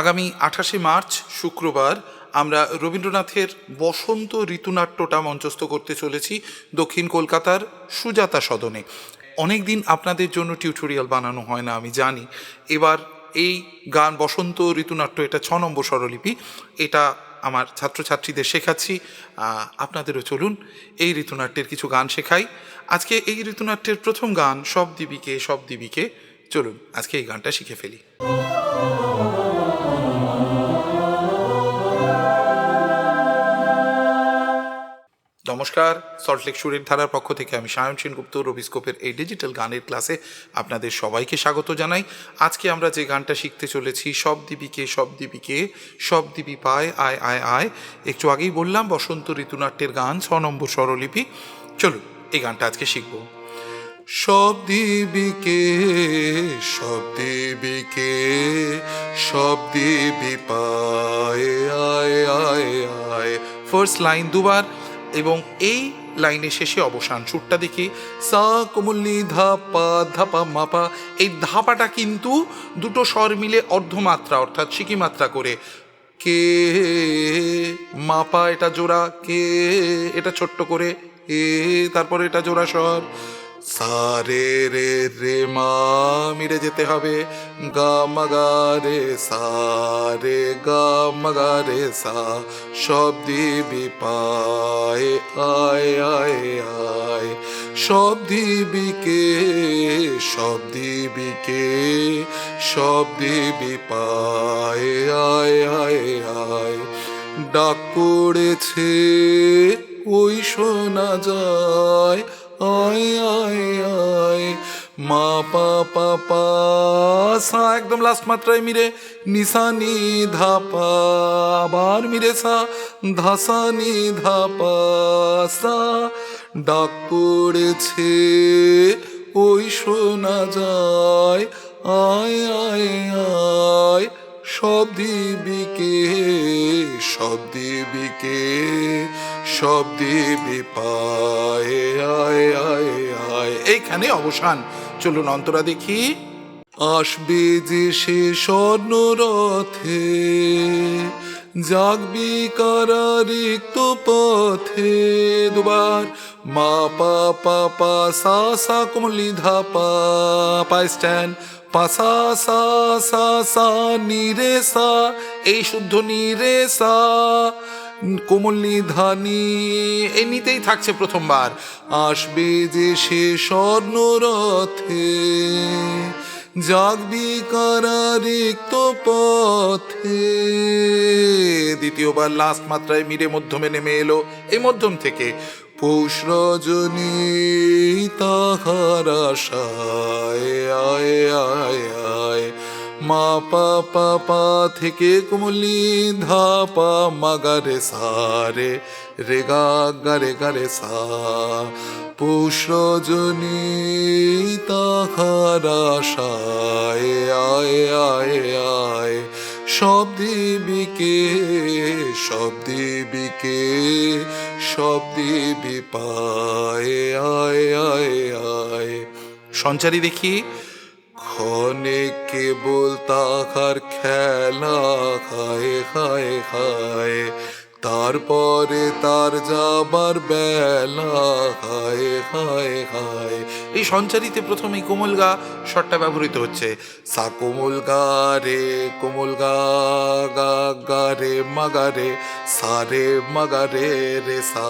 আগামী আঠাশে মার্চ, শুক্রবার, আমরা রবীন্দ্রনাথের বসন্ত ঋতুনাট্যটা মঞ্চস্থ করতে চলেছি দক্ষিণ কলকাতার সুজাতা সদনে। অনেক দিন আপনাদের জন্য টিউটোরিয়াল বানানো হয় না, আমি জানি। এবার এই গান বসন্ত ঋতুনাট্য, এটা ছ নম্বর স্বরলিপি, এটা আমার ছাত্রছাত্রীদের শেখাচ্ছি। আপনাদেরও চলুন এই ঋতুনাট্যের কিছু গান শেখাই। আজকে এই ঋতুনাট্যের প্রথম গান সব দিবিকে সব দিবিকে চলুন, আজকে এই গানটা শিখে ফেলি। নমস্কার সল্টলেক সুরের ধারার পক্ষ থেকে আমি সায়ন সেনগুপ্ত রবিস্কোপের এই ডিজিটাল গানের ক্লাসে আপনাদের সবাইকে স্বাগত জানাই। আজকে আমরা যে গানটা শিখতে চলেছি, সব দিবিকে সব দিবিকে সব দিবি পায়, আয় আয় আয়, একটু আগেই বললাম, বসন্ত ঋতুনাট্যের গান, ছ নম্বর স্বরলিপি। চলুন, এই গানটা আজকে শিখব। সব দিবিকে সব দিবিকে সব দিবি পায়, আয় আয় আয় ফার্স্ট লাইন দুবার। এবং এই লাইনের শেষে অবসান। সুরটা দেখি। সা কোমল্লি ধাপা ধাপা মাপা এই ধাপাটা কিন্তু দুটো স্বর মিলে অর্ধমাত্রা, অর্থাৎ সিকি মাত্রা করে। কে মাপা এটা জোড়া। কে, এটা ছোট্ট করে। এ, তারপরে এটা জোড়া স্বর। সারে রে রে মা মিলে যেতে হবে। গা মাগা রে সা রে, গা মাগা রে সা, সব দিবি পায়, আয় আয় আয়। সব দিবিকে সব দিবিকে সব দিবি পায়, আয় আয় আয়। ডাক পড়েছে ওই শোনা যায়, আয় আয় মা, পা পা পা। সা, একদম লাস্ট মাত্রায় মিরে। নিসা, নি, ধা আবার মিরে সা ধাসা নি, ধা সা, ডাক পড়েছে, ওই শোনা যায়। আয় আয় আয়, সব দিবিকে সব দিবিকে, সব দিবি পায়। আয় আয়। আয় এইখানে অবসান। চলুন অন্তরা দেখি। আসবে যে সে স্বর্ণ রথে জাগবি কারা রিক্ত পথে। দুবার মা পা পা পা, সা সা, কোমলি, ধা, পা পা, স্ট্যান্ড। পা, সা সা সা সা, নি, রে, সা, এই শুদ্ধ নি, রে, সা কোমলি ধানি এই নিতেই থাকছে প্রথমবার। আসবে যে সে স্বর্ণ রথে জাগবি কারা রিক্ত পথে। দ্বিতীয়বার লাস্ট মাত্রায় মিরে মধ্যমে নেমে এলো এই মধ্যম থেকে। পৌষ রজনী তাহার আশায় আয় আয় আয়। মা পা পা পা থেকে কুমলি ধা পা মাগা রে সারে রে গা গা রে গা রে সা। পৌষ রজনী তাহার আশায় আয় আয় আয়। সব দিবিকে সব দিবিকে, সব দেবী পায়, আয় আয় আয়। সঞ্চারী দেখি ক্ষণে কেবল তাহার খেলা খায় খায় খায় তারপরে তার যাবার বেলা খায় খায় খায় এই সঞ্চারিতে প্রথমে কোমল গা শটটা ব্যবহৃত হচ্ছে। সা কোমল গা রে, কোমল গা গা গা রে মাগা রে, সা রে মাগা রে রে, সা।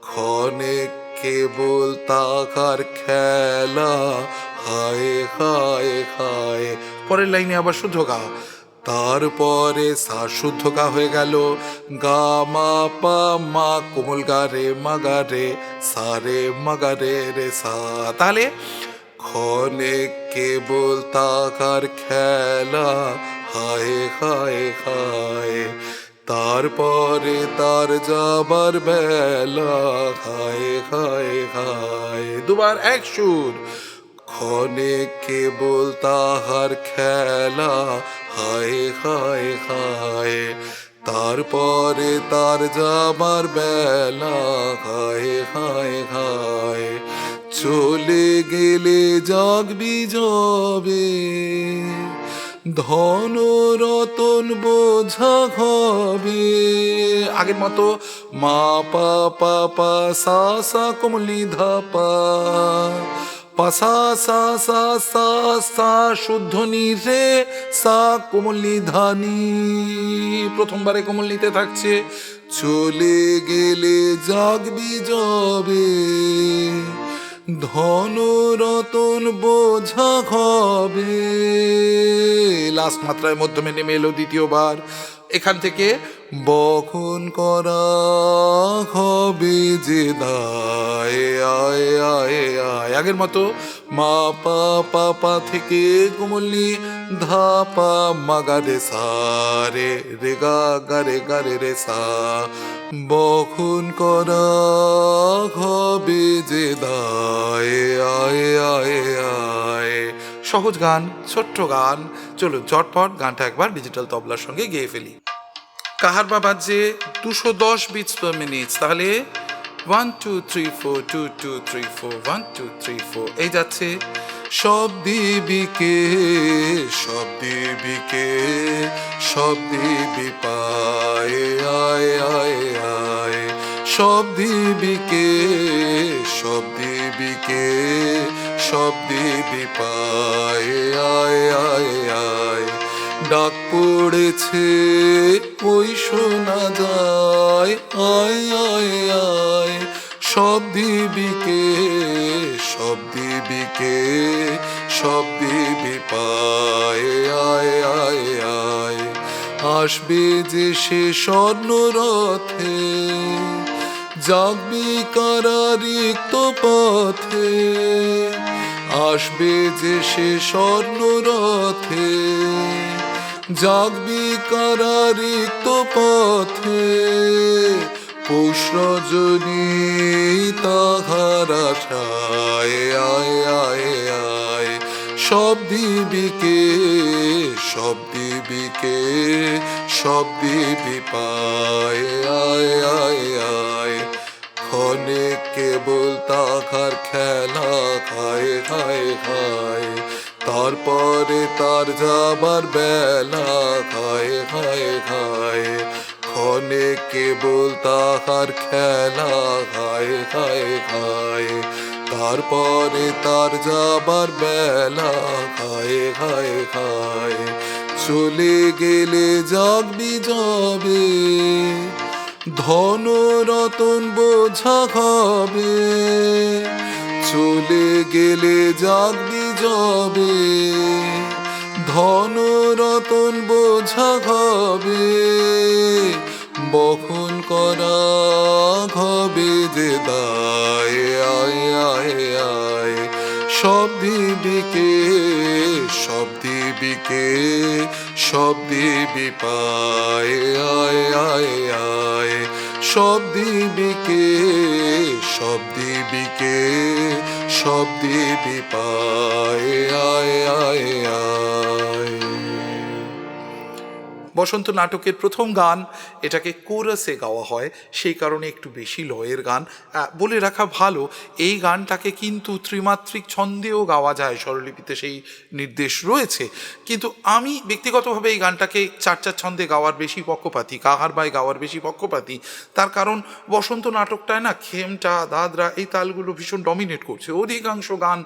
ক্ষণে কেবল তাকার খেলা হায় হায় হায়। পরের লাইনে আবার শুদ্ধ গা। তারপরে সা শুদ্ধ গা হয়ে গেল। গা মা পা মা কোমল গা রে, মা গা রে, সা রে, মা গা রে রে, সা। তাহলে ক্ষণে কেবল তাকার খেলা। হায় হায় হায়। তারপরে তার যাবার বেলা। খায় খায় খায় দুবার এক সুর। ক্ষণে কেবল তাহার খেলা, হায় হায় হায়। তারপরে তার যাবার বেলা, হায় হায় হায়। চলে গেলে জাগবি যাবে। ধন রতন বোঝা হবে। আগের মতো মা, পা পা পা, সা সা, কমলি, ধা, পা। পা সা সা সা সা শুদ্ধ নি সা, কোমলি ধানি। প্রথমবারে কোমলিতে থাকছে, চলে গেলে জাগবি যাবে। ধন রতন বোঝা হবে লাস্ট মাত্রায় মধ্যমে নেমে এলো দ্বিতীয়বার। এখান থেকে বখন করা আগের মতো মা পা পা পা থেকে কোমলি ধা পা মাগা রে সা রে রে গা গা রে গা রে রে সা। বখন করা হবে যে দায় আয় আয় আয়। সহজ গান, ছোট্ট গান। চলুন চটপট গানটা একবার ডিজিটাল তবলার সঙ্গে গেয়ে ফেলি। কাহার বা বাজে দুশো দশ বিটস পার মিনিট তাহলে one two three four two two three four one two three four এই যাচ্ছে সব দিবিকে সব দিবিকে সব দিবি পায়, আয় আয়। সব দিবিকে সব দিবিকে সব দিবি পায়। আয় আয় আয়। ডাক পড়েছে, ওই শোনা যায়। আয় আয় আয়। সব দিবিকে সব দিবিকে সব দিবি পায়। আয় আয় আয়। আসবে যে সে স্বর্ণ রথে যাবি কারারিক্ত পথে, আসবে যে সে স্বর্ণ রথে। জাগবি কারারিক্ত পথে, পৌষ রজনী তাহার আশায়, আয় আয় আয়। সব দিবিকে সব দিবিকে, সব দিবি পায়, আয় আয় আয়। ক্ষণে কেবল তাহার খেলা খায় খায় খায়। তারপরে তার যাবার বেলা খায় খায় খায়। ক্ষণে কেবল তাহার খেলা খায় খায় খায়। তারপরে তার যাবার বেলা খায় খায় খায়। চলে গেলে জাগবি যাবে। ধন রতন বোঝা হবে। চলে গেলে জাগবি যাবে। ধন রতন বোঝা হবে। বখন করা হবে যে দায়। আয় আয় আয় সব দিবিকে সব দেবীকে, সব দেবী পায়, আয় আয় আয়। সব দেবীকে সব দেবীকে, সব দেবী পায়, আয় আয় আয়। বসন্ত নাটকের প্রথম গান, এটাকে কোরাসে গাওয়া হয়, সেই কারণে একটু বেশি লয়ের গান। বলে রাখা ভালো, এই গানটাকে কিন্তু ত্রিমাত্রিক ছন্দেও গাওয়া যায়, স্বরলিপিতে সেই নির্দেশ রয়েছে। কিন্তু আমি ব্যক্তিগতভাবে এই গানটাকে চার চার ছন্দে গাওয়ার বেশি পক্ষপাতি, কাহার বাই গাওয়ার বেশি পক্ষপাতি, তার কারণ বসন্ত নাটকটায় না খেমটা, দাদরা, এই তালগুলো ভীষণ ডমিনেট করছে। অধিকাংশ গান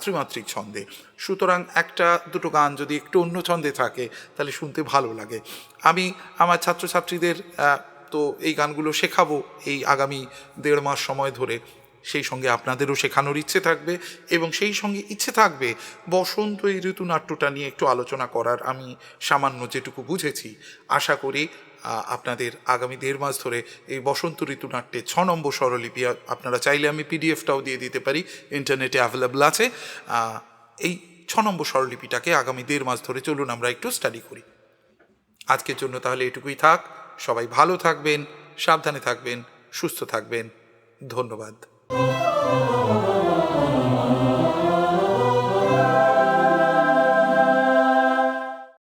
ত্রিমাত্রিক ছন্দে। সুতরাং একটা, দুটো গান যদি একটু অন্য ছন্দে থাকে, তাহলে শুনতে ভালো লাগে। আমি আমার ছাত্রছাত্রীদের তো এই গানগুলো শেখাবো এই আগামী দেড় মাস সময় ধরে। সেই সঙ্গে আপনাদেরও শেখানোর ইচ্ছে থাকবে এবং সেই সঙ্গে ইচ্ছে থাকবে বসন্ত এই ঋতুনাট্যটা নিয়ে একটু আলোচনা করার। আমি সামান্য যেটুকু বুঝেছি, আশা করি আপনাদের আগামী দেড় মাস ধরে এই বসন্ত ঋতুনাট্যে ছ নম্বর স্বরলিপি আপনারা চাইলে আমি পিডিএফটাও দিয়ে দিতে পারি, ইন্টারনেটে অ্যাভেলেবল আছে। এই ছ নম্বর স্বরলিপিটাকে আগামী দেড় মাস ধরে চলুন আমরা একটু স্টাডি করি। আজকের জন্য তাহলে এটুকুই থাক। সবাই ভালো থাকবেন, সাবধানে থাকবেন, সুস্থ থাকবেন। ধন্যবাদ।